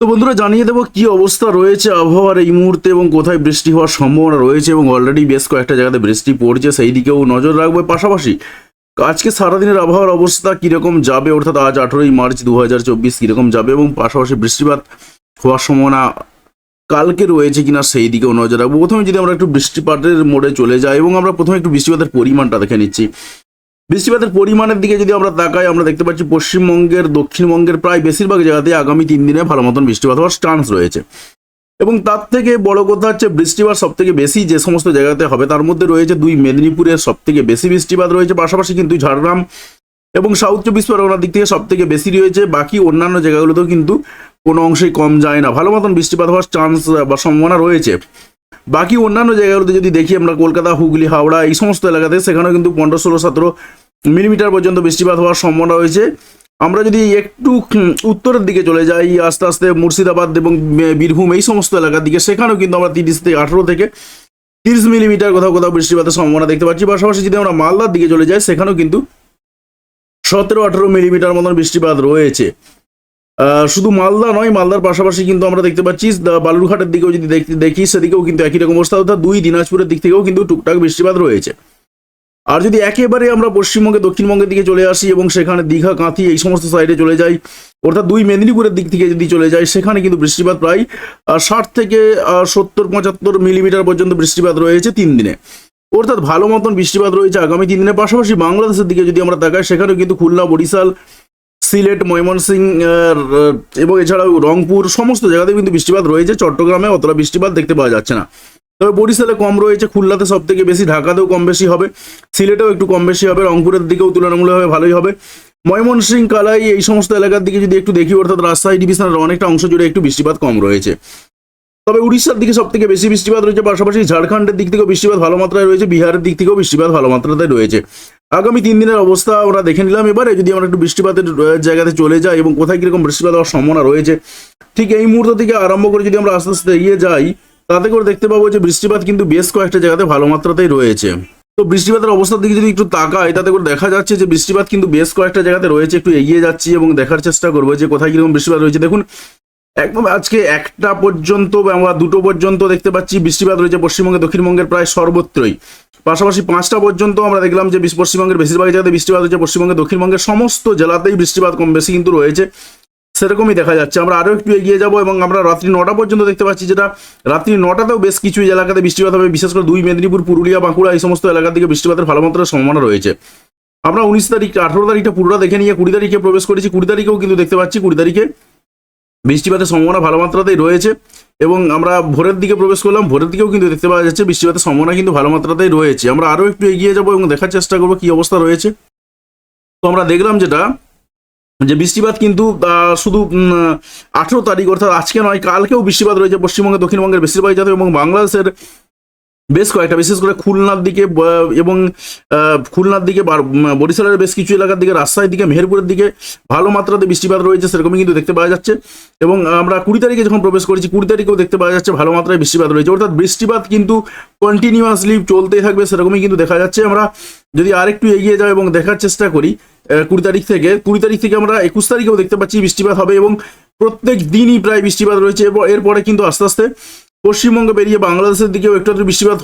তো বন্ধুরা, জানিয়ে দেবো কি অবস্থা রয়েছে আবহাওয়ার এই মুহূর্তে এবং কোথায় বৃষ্টি হওয়ার সম্ভাবনা রয়েছে এবং অলরেডি বেশ কয়েকটা জায়গাতে বৃষ্টি পড়ছে, সেই দিকেও নজর রাখবে। পাশাপাশি আজকে সারাদিনের আবহাওয়ার অবস্থা কীরকম যাবে? অর্থাৎ আজ আঠেরোই মার্চ দু হাজার চব্বিশ কীরকম যাবে এবং পাশাপাশি বৃষ্টিপাত হওয়ার সম্ভাবনা কালকে রয়েছে কিনা সেই দিকেও নজর রাখব। প্রথমে যদি আমরা একটু বৃষ্টিপাতের মোড়ে চলে যাই এবং আমরা প্রথমে একটু বৃষ্টিপাতের পরিমাণটা দেখে নিচ্ছি। বৃষ্টিপাতের পরিমাণের দিকে যদি আমরা তাকাই, আমরা দেখতে পাচ্ছি পশ্চিমবঙ্গের, দক্ষিণবঙ্গের প্রায় বেশিরভাগ জায়গাতে আগামী তিন দিনে ভালো মতন বৃষ্টিপাত হওয়ার চান্স রয়েছে। এবং তার থেকে বড় কথা হচ্ছে বৃষ্টিপাত সব থেকে বেশি যে সমস্ত জায়গাতে হবে, তার মধ্যে রয়েছে দুই মেদিনীপুরের সব থেকে বেশি বৃষ্টিপাত রয়েছে, পাশাপাশি কিন্তু ঝাড়গ্রাম এবং সাউথ চব্বিশ পরগনার দিক থেকে সব থেকে বেশি রয়েছে, বাকি অন্যান্য জায়গাগুলোতেও কিন্তু কোনো অংশেই কম যায় না। ভালো মতন বৃষ্টিপাত হওয়ার চান্স বা সম্ভাবনা রয়েছে। বাকি অন্যান্য জায়গাগুলোতে যদি দেখি আমরা কলকাতা, হুগলি, হাওড়া এই সমস্ত এলাকাতে, সেখানেও কিন্তু পনেরো, ষোলো, সতেরো মিলিমিটার পর্যন্ত বৃষ্টিপাত হওয়ার সম্ভাবনা রয়েছে। আমরা যদি একটু উত্তরের দিকে চলে যাই, আস্তে আস্তে মুর্শিদাবাদ এবং বীরভূম এই সমস্ত এলাকার দিকে, সেখানেও কিন্তু আমরা তিরিশ থেকে আঠেরো থেকে তিরিশ মিলিমিটার কোথাও কোথাও বৃষ্টিপাতের সম্ভাবনা দেখতে পাচ্ছি। পাশাপাশি যদি আমরা মালদার দিকে চলে যাই, সেখানেও কিন্তু সতেরো, আঠেরো মিলিমিটার মতন বৃষ্টিপাত রয়েছে। শুধু মালদা নয়, মালদার পাশাপাশি কিন্তু আমরা দেখতে পাচ্ছি বালুরঘাটের দিকেও যদি দেখি, সেদিকেও কিন্তু একই রকম অবস্থা। অর্থাৎ দুই দিনাজপুরের দিক থেকেও কিন্তু টুকটাক বৃষ্টিপাত রয়েছে। আর যদি একেবারে আমরা পশ্চিমবঙ্গে, দক্ষিণবঙ্গের দিকে চলে আসি এবং সেখানে দীঘা, কাঁথি এই সমস্ত সাইডে চলে যাই, অর্থাৎ দুই মেদিনীপুরের দিক থেকে যদি চলে যাই, সেখানে কিন্তু বৃষ্টিপাত প্রায় ষাট থেকে সত্তর, পঁচাত্তর মিলিমিটার পর্যন্ত বৃষ্টিপাত রয়েছে তিন দিনে। অর্থাৎ ভালো মতন বৃষ্টিপাত রয়েছে আগামী তিন দিনের পাশাপাশি বাংলাদেশের দিকে যদি আমরা তাকাই, সেখানেও কিন্তু খুলনা, বরিশাল সিলেট ময়মনসিংহ এবং এছাড়াও রংপুর, সমস্ত জায়গাতে কিন্তু বৃষ্টিপাত রয়েছে। চট্টগ্রামে অতটা বৃষ্টিপাত দেখতে পাওয়া যাচ্ছে না। তবে বরিশালে কম রয়েছে, খুলনাতে সব থেকে বেশি, ঢাকাতেও কম বেশি হবে। সিলেটেও একটু কম বেশি হবে, রংপুরের দিকেও তুলনামূলকভাবে ভালোই হবে। ময়মনসিং, কালাই এই সমস্ত এলাকার দিকে যদি একটু দেখি, অর্থাৎ রাজশাহী ডিভিশনের অনেকটা অংশ জুড়ে একটু বৃষ্টিপাত কম রয়েছে। তবে উড়িষ্যার দিকে সব থেকে বেশি বৃষ্টিপাত রয়েছে, পাশাপাশি ঝাড়খণ্ডের দিক থেকেও বৃষ্টিপাত ভালো মাত্রায় রয়েছে, বিহারের দিক থেকেও বৃষ্টিপাত ভালো মাত্রায় রয়েছে। আগামী তিন দিনের অবস্থা আমরা দেখে নিলাম। এবারে যদি আমরা একটু বৃষ্টিপাতের জায়গাতে চলে যাই এবং কোথায় কীরকম বৃষ্টিপাত হওয়ার সম্ভাবনা রয়েছে, ঠিক এই মুহূর্ত থেকে আরম্ভ করে যদি আমরা আস্তে আস্তে এগিয়ে যাই, তাতে করে দেখতে পাবো যে বৃষ্টিপাত কিন্তু বেশ কয়েকটা জায়গাতে ভালো মাত্রাতেই রয়েছে। তো বৃষ্টিপাতের অবস্থার দিকে যদি একটু তাকাই, তাতে করে দেখা যাচ্ছে যে বৃষ্টিপাত কিন্তু বেশ কয়েকটা জায়গাতে রয়েছে, একটু এগিয়ে যাচ্ছি এবং দেখার চেষ্টা করব যে কোথায় কীরকম বৃষ্টিপাত রয়েছে। দেখুন একদম আজকে একটা পর্যন্ত আমরা দুটো পর্যন্ত দেখতে পাচ্ছি বৃষ্টিপাত রয়েছে পশ্চিমবঙ্গে দক্ষিণবঙ্গের প্রায় সর্বত্রই। পাশাপাশি পাঁচটা পর্যন্ত আমরা দেখলাম যে পশ্চিমবঙ্গের বেশিরভাগ জায়গাতে বৃষ্টিপাত হচ্ছে পশ্চিমবঙ্গে দক্ষিণবঙ্গের সমস্ত জেলাতেই বৃষ্টিপাত কম বেশি কিন্তু রয়েছে। সেরকমই দেখা যাচ্ছে। আমরা আরও একটু এগিয়ে যাব এবং আমরা রাত্রি নটা পর্যন্ত দেখতে পাচ্ছি যেটা রাত্রি নটাতেও বেশ কিছু এলাকাতে বৃষ্টিপাত হবে, বিশেষ করে দুই মেদিনীপুর, পুরুলিয়া, বাঁকুড়া এই সমস্ত এলাকার দিকে বৃষ্টিপাতের ভালো মাত্রার সম্ভাবনা রয়েছে। আমরা উনিশ তারিখ, আঠেরো তারিখটা পুরোটা দেখে নিয়ে কুড়ি তারিখে প্রবেশ করেছি। কুড়ি তারিখেও কিন্তু দেখতে পাচ্ছি, কুড়ি তারিখে বৃষ্টিপাতের সম্ভাবনা ভালো মাত্রাতেই রয়েছে, এবং আমরা ভোরের দিকে প্রবেশ করলাম, ভোরের দিকেও কিন্তু দেখতে পাওয়া যাচ্ছে বৃষ্টিপাতের সম্ভাবনা কিন্তু ভালো মাত্রাতেই রয়েছে। আমরা আরও একটু এগিয়ে যাব এবং দেখার চেষ্টা করব কী অবস্থা রয়েছে। তো আমরা দেখলাম যেটা, যে বৃষ্টিপাত কিন্তু শুধু আঠেরো তারিখ, অর্থাৎ আজকে নয়, কালকেও বৃষ্টিপাত রয়েছে পশ্চিমবঙ্গে দক্ষিণবঙ্গের বেশিরভাগ জাতীয় এবং বাংলাদেশের বেশ কয়েকটা, বিশেষ করে খুলনার দিকে এবং খুলনার দিকে বরিশালের বেশ কিছু এলাকার দিকে, রাজশাহীর দিকে, মেহেরপুরের দিকে ভালো মাত্রাতে বৃষ্টিপাত রয়েছে, সেরকমই কিন্তু দেখতে পাওয়া যাচ্ছে। এবং আমরা কুড়ি তারিখে যখন প্রবেশ করেছি, কুড়ি তারিখেও দেখতে পাওয়া যাচ্ছে ভালো মাত্রায় বৃষ্টিপাত রয়েছে। অর্থাৎ বৃষ্টিপাত কিন্তু কন্টিনিউয়াসলি চলতেই থাকবে, সেরকমই কিন্তু দেখা যাচ্ছে। আমরা যদি আরেকটু এগিয়ে যাই এবং দেখার চেষ্টা করি কুড়ি তারিখ থেকে, কুড়ি তারিখ থেকে আমরা একুশ তারিখেও দেখতে পাচ্ছি বৃষ্টিপাত হবে এবং প্রত্যেক দিনই প্রায় বৃষ্টিপাত রয়েছে এরপরে কিন্তু আস্তে আস্তে পশ্চিমবঙ্গ বেরিয়ে বাংলাদেশের দিকেও একটু একটু বৃষ্টিপাত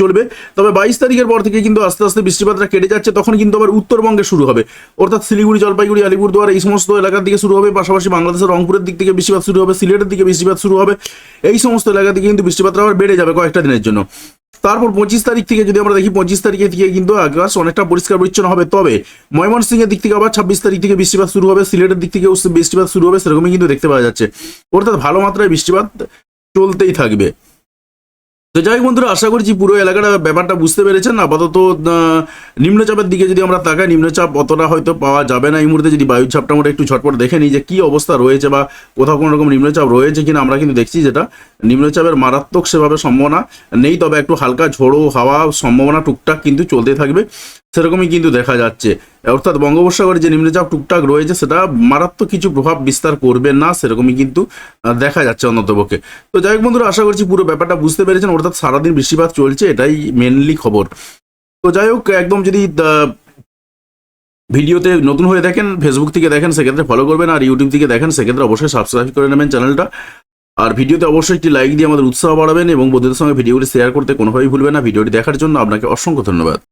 চলবে। তবে বাইশ তারিখের পর থেকে কিন্তু আস্তে আস্তে বৃষ্টিপাতটা কেটে যাচ্ছে, তখন কিন্তু আবার উত্তরবঙ্গে শুরু হবে। অর্থাৎ শিলিগুড়ি, জলপাইগুড়ি, আলিপুরদুয়ার, এই সমস্ত এলাকার দিকে শুরু হবে। পাশাপাশি বাংলাদেশের রংপুরের দিক থেকে বৃষ্টিপাত শুরু হবে, সিলেটের দিকে বৃষ্টিপাত শুরু হবে। এই সমস্ত এলাকা থেকে কিন্তু বৃষ্টিপাতটা আবার বেড়ে যাবে কয়েকটা দিনের জন্য। তারপর পঁচিশ তারিখ থেকে যদি আমরা দেখি, পঁচিশ তারিখে থেকে কিন্তু আকাশ অনেকটা পরিষ্কার পরিচ্ছন্ন হবে। তবে ময়মনসিংহের দিক থেকে আবার ছাব্বিশ তারিখ থেকে বৃষ্টিপাত শুরু হবে, সিলেটের দিক থেকেও বৃষ্টিপাত শুরু হবে, সেরকমই কিন্তু দেখতে পাওয়া যাচ্ছে। অর্থাৎ ভালো মাত্রায় বৃষ্টিপাত চলতেই থাকবে। তো যাই বন্ধুরা, আশা করছি পুরো এলাকাটা, ব্যাপারটা বুঝতে পেরেছেন। আপাতত নিম্নচাপের দিকে যদি আমরা তাকাই, নিম্নচাপ অতটা হয়তো পাওয়া যাবে না এই মুহূর্তে। যদি বায়ুচাপটা আমরা একটু ঝটপট দেখে নিই যে কি অবস্থা রয়েছে বা কোথাও কোনো রকম নিম্নচাপ রয়েছে কিনা, আমরা কিন্তু দেখছি যেটা নিম্নচাপের মারাত্মক সেভাবে সম্ভাবনা নেই, তবে একটু হালকা ঝোড়ো হাওয়া সম্ভাবনা টুকটাক কিন্তু চলতে থাকবে। সেরকমই কিন্তু দেখা যাচ্ছে। অর্থাৎ বঙ্গোপসাগরে যে নিম্নচাপ টুকটাক রয়েছে, সেটা মারাত্মক কিছু প্রভাব বিস্তার করবে না, সেরকমই কিন্তু দেখা যাচ্ছে অন্ততপক্ষে। তো যাই হোক বন্ধুরা, আশা করছি পুরো ব্যাপারটা বুঝতে পেরেছেন। অর্থাৎ সারাদিন বৃষ্টিপাত চলছে, এটাই মেনলি খবর। তো যাই হোক, একদম যদি ভিডিওতে নতুন হয়ে দেখেন ফেসবুক থেকে দেখেন, সেক্ষেত্রে ফলো করবেন আর ইউটিউব থেকে দেখেন, সেক্ষেত্রে অবশ্যই সাবস্ক্রাইব করে নেবেন চ্যানেলটা আর ভিডিওতে অবশ্যই একটি লাইক দিয়ে আমাদের উৎসাহ বাড়াবেন এবং বন্ধুদের সঙ্গে ভিডিওটি শেয়ার করতে কোনোভাবেই ভুলবেন না। ভিডিওটি দেখার জন্য আপনাকে অসংখ্য ধন্যবাদ।